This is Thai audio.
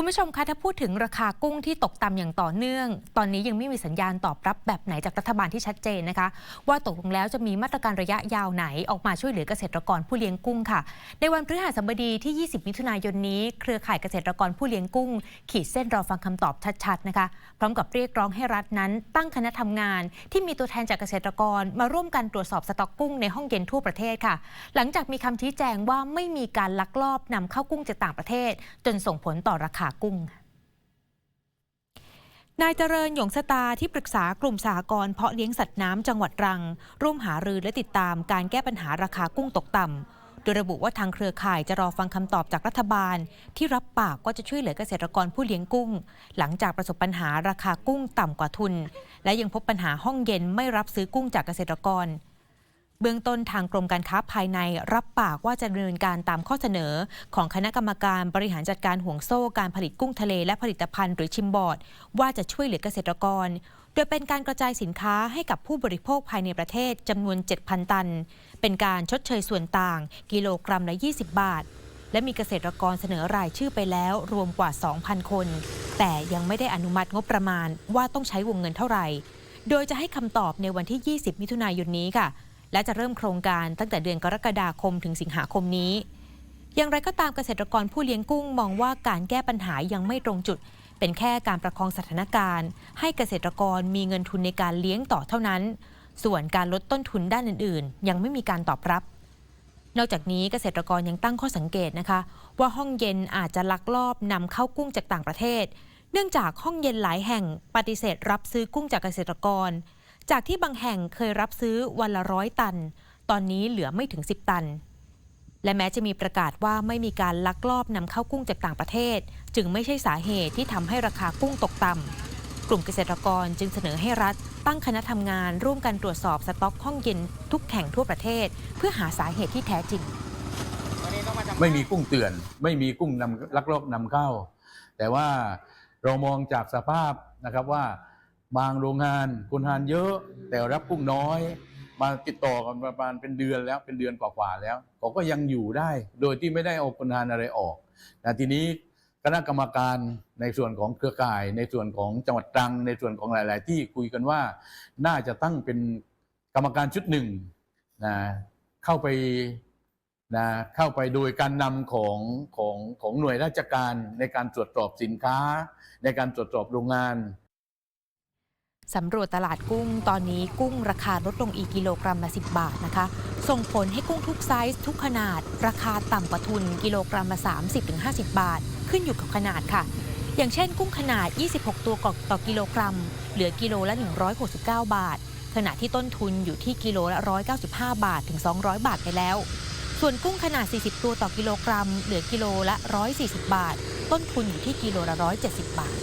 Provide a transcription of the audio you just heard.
คุณผู้ชมคะถ้าพูดถึงราคากุ้งที่ตกต่ำอย่างต่อเนื่อง ตอนนี้ยังไม่มีสัญญาณตอบรับแบบไหนจากรัฐบาลที่ชัดเจนนะคะ ว่าตกลงแล้วจะมีมาตรการระยะยาวไหนออกมาช่วยเหลือเกษตรกรผู้เลี้ยงกุ้งค่ะ ในวันพฤหัสบดีที่ 20 มิถุนายนนี้ เครือข่ายเกษตรกรผู้เลี้ยงกุ้ง ขีดเส้นรอฟังคำตอบชัดๆนะคะ พร้อมกับเรียกร้องให้รัฐนั้น ตั้งคณะทำงาน ที่มีตัวแทนจากเกษตรกร มาร่วมกันตรวจสอบสต็อกกุ้งในห้องเย็นทั่วประเทศค่ะ หลังจากมีคำชี้แจงว่าไม่มีการลักลอบนำเข้ากุ้งจากต่างประเทศ จนส่งผลต่อราคากุ้งนายเจริญหยงสตาที่ปรึกษากลุ่มสหกรณ์เพาะเลี้ยงสัตว์น้ำจังหวัดรัง ร่วมหารือและติดตามการแก้ปัญหาราคากุ้งตกต่ำโดยระบุว่าทางเครือข่ายจะรอฟังคำตอบจากรัฐบาล ที่รับปากว่าจะช่วยเหลือเกษตรกรผู้เลี้ยงกุ้ง หลังจากประสบปัญหาราคากุ้งต่ำกว่าทุน และยังพบปัญหาห้องเย็นไม่รับซื้อกุ้งจากเกษตรกร เบื้องต้นทางกรมการค้าภายในรับปากว่าจะดำเนินการตามข้อเสนอ ของคณะกรรมการบริหารจัดการห่วงโซ่การผลิตกุ้งทะเลและผลิตภัณฑ์หรือชิมบอร์ด ว่าจะช่วยเหลือเกษตรกร โดยเป็นการกระจายสินค้าให้กับผู้บริโภคภายในประเทศจำนวน 7,000 ตัน เป็นการชดเชยส่วนต่าง กิโลกรัมละ 20 บาท และมีเกษตรกรเสนอรายชื่อไปแล้วรวมกว่า 2,000 คน แต่ยังไม่ได้อนุมัติงบประมาณว่าต้องใช้วงเงินเท่าไหร่ โดยจะให้คำตอบในวันที่ 20 มิถุนายนนี้ค่ะ และจะเริ่มโครงการตั้งแต่เดือนกรกฎาคมถึงสิงหาคมนี้ อย่างไรก็ตามเกษตรกรผู้เลี้ยงกุ้งมองว่าการแก้ปัญหายังไม่ตรงจุด เป็นแค่การประคองสถานการณ์ ให้เกษตรกรมีเงินทุนในการเลี้ยงต่อเท่านั้น ส่วนการลดต้นทุนด้านอื่น ๆ ยังไม่มีการตอบรับ นอกจากนี้เกษตรกรยังตั้งข้อสังเกตนะคะ ว่าห้องเย็นอาจจะลักลอบนำเข้ากุ้งจากต่างประเทศ เนื่องจากห้องเย็นหลายแห่งปฏิเสธรับซื้อกุ้งจากเกษตรกร จากที่บางแห่งเคยรับซื้อวันละร้อยตัน ตอนนี้เหลือไม่ถึง 10 ตัน และแม้จะมีประกาศว่าไม่มีการลักลอบนำเข้ากุ้งจากต่างประเทศ จึงไม่ใช่สาเหตุที่ทำให้ราคากุ้งตกต่ำกลุ่มเกษตรกรจึงเสนอให้รัฐ ตั้งคณะทำงานร่วมกันตรวจสอบสต็อกห้องเย็นทุกแห่งทั่วประเทศ เพื่อหาสาเหตุที่แท้จริง ไม่มีกุ้งเตือน ไม่มีกุ้งนำลักลอบนำเข้า แต่ว่าเรามองจากสภาพนะครับว่า บางโรงงานคนทานเยอะแต่รับกุ้งน้อย มาติดต่อกันประมาณเป็นเดือนแล้วเป็นเดือนกว่าๆแล้วเขาก็ยังอยู่ได้ โดยที่ไม่ได้เอาคนทานอะไรออกแต่ทีนี้คณะกรรมการในส่วนของเครือข่าย ในส่วนของจังหวัดตรัง ในส่วนของหลาย ๆ ที่คุยกันว่า น่าจะตั้งเป็นกรรมการชุดหนึ่งนะเข้าไปนะเข้าไปโดยการนำของของของหน่วยราชการในการตรวจสอบสินค้า ในการตรวจสอบโรงงาน สำรวจตลาดกุ้ง ตอนนี้กุ้งราคาลดลงอีกกิโลกรัมละ 10 บาทนะคะ ส่งผลให้กุ้งทุกไซส์ทุกขนาด ราคาต่ำกว่าทุนกิโลกรัมละ 30-50 บาท ขึ้นอยู่กับขนาดค่ะ อย่างเช่นกุ้งขนาด 26 ตัวต่อกิโลกรัม เหลือกิโลละ 169 บาท ขณะที่ต้นทุนอยู่ที่กิโลละ 195 บาทถึง 200 บาทไปแล้ว ส่วนกุ้งขนาด 40 ตัวต่อกิโลกรัม เหลือกิโลละ 140 บาท ต้นทุนอยู่ที่กิโลละ 170 บาท